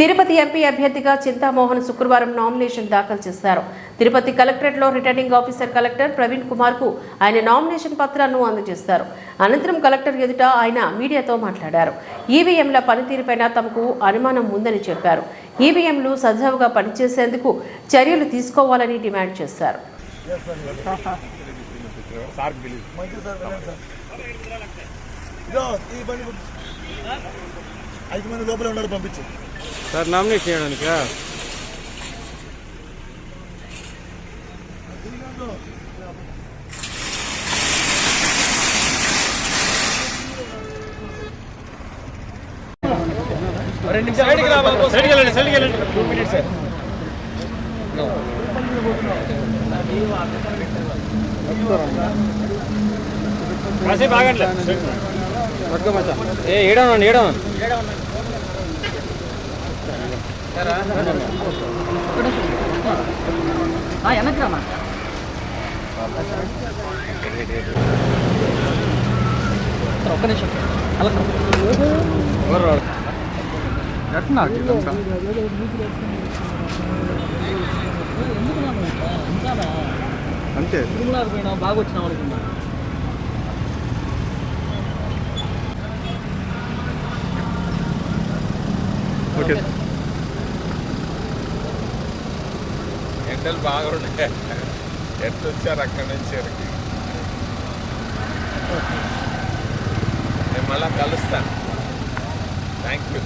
Tirupati MP అభ్యర్థిగా చింతామోహన్ శుక్రవారం nomination దాఖలు చేశారు. తిరుపతి కలెక్టరేట్లో రిటర్నింగ్ ఆఫీసర్ కలెక్టర్ ప్రవీణ్ కుమార్కు ఆయన నామినేషన్ పత్రాలను అందజేశారు. అనంతరం కలెక్టర్ ఎదుట ఆయన మీడియాతో మాట్లాడారు. ఈవీఎంల పనితీరుపైన తమకు అనుమానం ఉందని చెప్పారు. ఈవీఎంలు సజావుగా పనిచేసేందుకు చర్యలు తీసుకోవాలని డిమాండ్ చేశారు. ఐదు మంది లోపల ఉన్నారు పంపించు. సార్ నామినేట్ చేయడానికా? సైడ్కి వెళ్ళండి సైడ్కి వెళ్ళండి టూ మినిట్స్ సార్ కాసేపు ఏ ఏడవనండి. ఏడవనండి ఒక్క నిమిషం. ఎట్నా అంతే. బాగా వచ్చినాం అనుకున్నా ఓకే. ఎండలు బాగా ఉన్నాయి. ఎట్లా వచ్చారు అక్కడి నుంచి ఇక్కడికి? నేను మళ్ళా కలుస్తాను. Thank you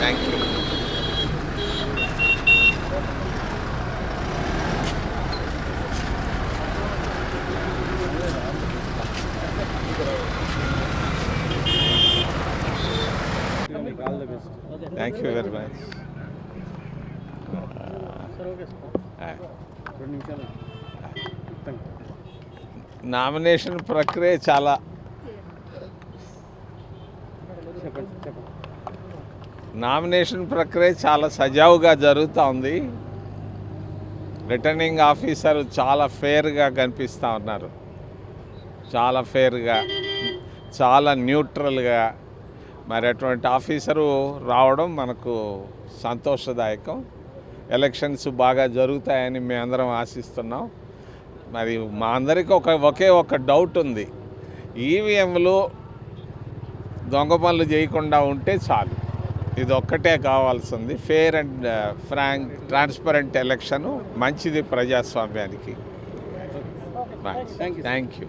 thank you all the best thank you very much రెండు నిమిషాలు. నామినేషన్ ప్రక్రియ చాలా. నామినేషన్ ప్రక్రియ చాలా సజావుగా జరుగుతూ ఉంది రిటర్నింగ్ ఆఫీసర్ చాలా ఫేర్గా కనిపిస్తూ ఉన్నారు. చాలా ఫేర్గా చాలా న్యూట్రల్గా మరి అటువంటి ఆఫీసరు రావడం మనకు సంతోషదాయకం. ఎలక్షన్స్ బాగా జరుగుతాయని మేమందరం ఆశిస్తున్నాం. మరి మా అందరికీ ఒక ఒకే ఒక డౌట్ ఉంది. ఈవీఎంలు దొంగ పనులు చేయకుండా ఉంటే చాలు. ఇది ఒక్కటే కావాల్సింది. Fair and frank transparent election మంచిది ప్రజాస్వామ్యానికి. Thank you